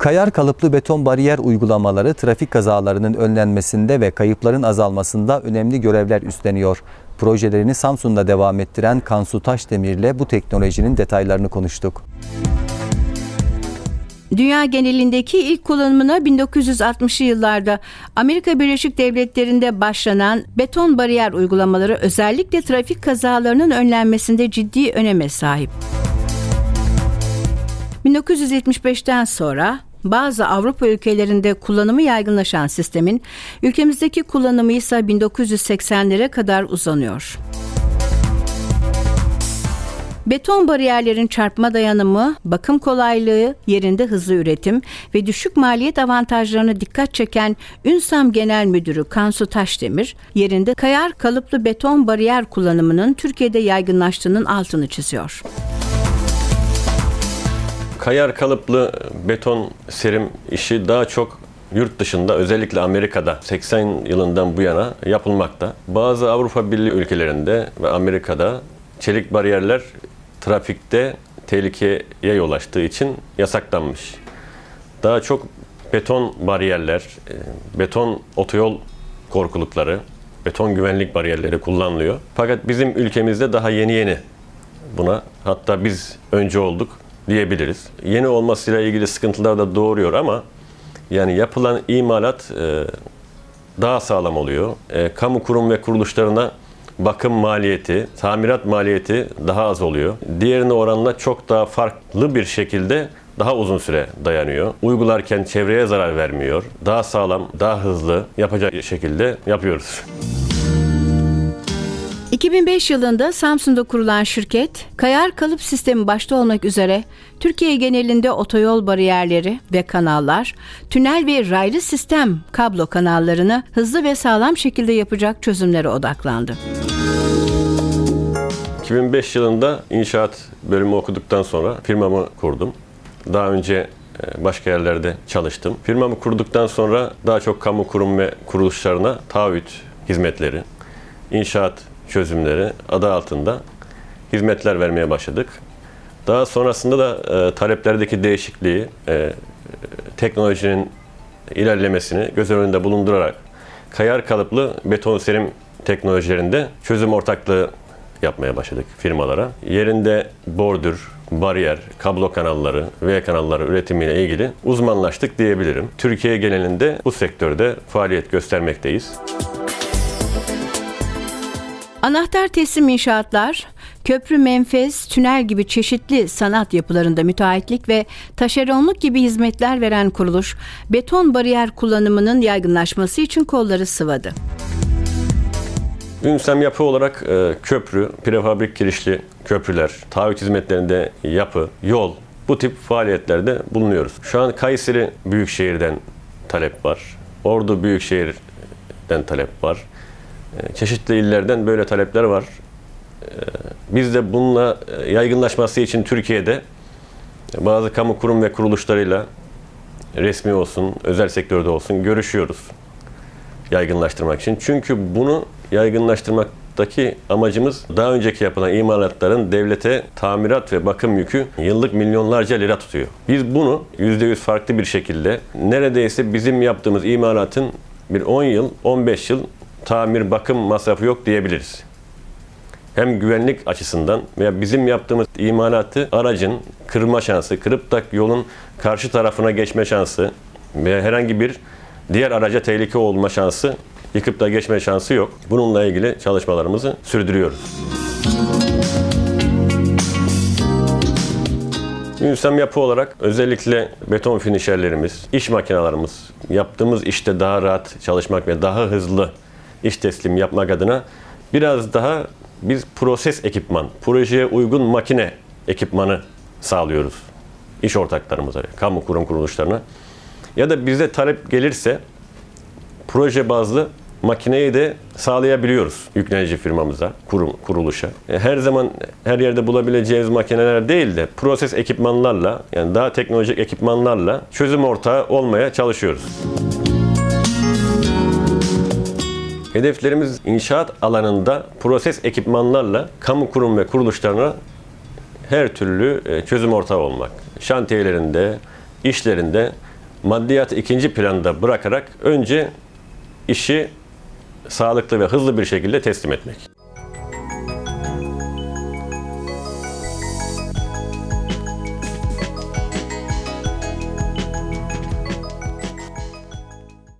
Kayar kalıplı beton bariyer uygulamaları trafik kazalarının önlenmesinde ve kayıpların azalmasında önemli görevler üstleniyor. Projelerini Samsun'da devam ettiren Kansu Taşdemir'le bu teknolojinin detaylarını konuştuk. Dünya genelindeki ilk kullanımına 1960'lı yıllarda Amerika Birleşik Devletleri'nde başlanan beton bariyer uygulamaları özellikle trafik kazalarının önlenmesinde ciddi öneme sahip. 1975'ten sonra bazı Avrupa ülkelerinde kullanımı yaygınlaşan sistemin ülkemizdeki kullanımı ise 1980'lere kadar uzanıyor. Beton bariyerlerin çarpma dayanımı, bakım kolaylığı, yerinde hızlı üretim ve düşük maliyet avantajlarına dikkat çeken Ünsam Genel Müdürü Kansu Taşdemir, yerinde kayar kalıplı beton bariyer kullanımının Türkiye'de yaygınlaştığının altını çiziyor. Kayar kalıplı beton serim işi daha çok yurt dışında özellikle Amerika'da 80 yılından bu yana yapılmakta. Bazı Avrupa Birliği ülkelerinde ve Amerika'da çelik bariyerler trafikte tehlikeye yol açtığı için yasaklanmış. Daha çok beton bariyerler, e, beton otoyol korkulukları, beton güvenlik bariyerleri kullanılıyor. Fakat bizim ülkemizde daha yeni yeni buna hatta biz önce olduk diyebiliriz. Yeni olmasıyla ilgili sıkıntılar da doğuruyor ama yani yapılan imalat e, daha sağlam oluyor. E, kamu kurum ve kuruluşlarına bakım maliyeti, tamirat maliyeti daha az oluyor. Diğerine oranla çok daha farklı bir şekilde daha uzun süre dayanıyor. Uygularken çevreye zarar vermiyor. Daha sağlam, daha hızlı yapacak şekilde yapıyoruz. 2005 yılında Samsun'da kurulan şirket, kayar kalıp sistemi başta olmak üzere Türkiye genelinde otoyol bariyerleri ve kanallar, tünel ve raylı sistem kablo kanallarını hızlı ve sağlam şekilde yapacak çözümlere odaklandı. 2005 yılında inşaat bölümü okuduktan sonra firmamı kurdum. Daha önce e, başka yerlerde çalıştım. Firmamı kurduktan sonra daha çok kamu kurum ve kuruluşlarına taahhüt hizmetleri, inşaat çözümleri adı altında hizmetler vermeye başladık. Daha sonrasında da e, taleplerdeki değişikliği, e, teknolojinin ilerlemesini göz önünde bulundurarak kayar kalıplı beton serim teknolojilerinde çözüm ortaklığı yapmaya başladık firmalara. Yerinde bordür, bariyer, kablo kanalları, V kanalları üretimiyle ilgili uzmanlaştık diyebilirim. Türkiye genelinde bu sektörde faaliyet göstermekteyiz. Anahtar teslim inşaatlar, köprü, menfez, tünel gibi çeşitli sanat yapılarında müteahhitlik ve taşeronluk gibi hizmetler veren kuruluş, beton bariyer kullanımının yaygınlaşması için kolları sıvadı. Ünsem yapı olarak e, köprü, prefabrik kirişli köprüler, taahhüt hizmetlerinde yapı, yol bu tip faaliyetlerde bulunuyoruz. Şu an Kayseri Büyükşehir'den talep var. Ordu Büyükşehir'den talep var. E, çeşitli illerden böyle talepler var. E, biz de bununla e, yaygınlaşması için Türkiye'de bazı kamu kurum ve kuruluşlarıyla resmi olsun, özel sektörde olsun görüşüyoruz yaygınlaştırmak için. Çünkü bunu yaygınlaştırmaktaki amacımız daha önceki yapılan imalatların devlete tamirat ve bakım yükü yıllık milyonlarca lira tutuyor. Biz bunu %100 farklı bir şekilde neredeyse bizim yaptığımız imalatın bir 10 yıl, 15 yıl tamir bakım masrafı yok diyebiliriz. Hem güvenlik açısından veya bizim yaptığımız imalatı aracın kırma şansı, kırıp da yolun karşı tarafına geçme şansı veya herhangi bir diğer araca tehlike olma şansı, yıkıp da geçme şansı yok. Bununla ilgili çalışmalarımızı sürdürüyoruz. Ünsem yapı olarak özellikle beton finişerlerimiz, iş makinelerimiz, yaptığımız işte daha rahat çalışmak ve daha hızlı iş teslim yapmak adına biraz daha biz proses ekipman, projeye uygun makine ekipmanı sağlıyoruz. İş ortaklarımıza, kamu kurum kuruluşlarına. Ya da bize talep gelirse proje bazlı makineyi de sağlayabiliyoruz yüklenici firmamıza, kurum, kuruluşa. E, Her zaman her yerde bulabileceğimiz makineler değil de proses ekipmanlarla yani daha teknolojik ekipmanlarla çözüm ortağı olmaya çalışıyoruz. Hedeflerimiz inşaat alanında proses ekipmanlarla kamu kurum ve kuruluşlarına her türlü e, çözüm ortağı olmak. Şantiyelerinde, işlerinde maddiyatı ikinci planda bırakarak önce işi sağlıklı ve hızlı bir şekilde teslim etmek.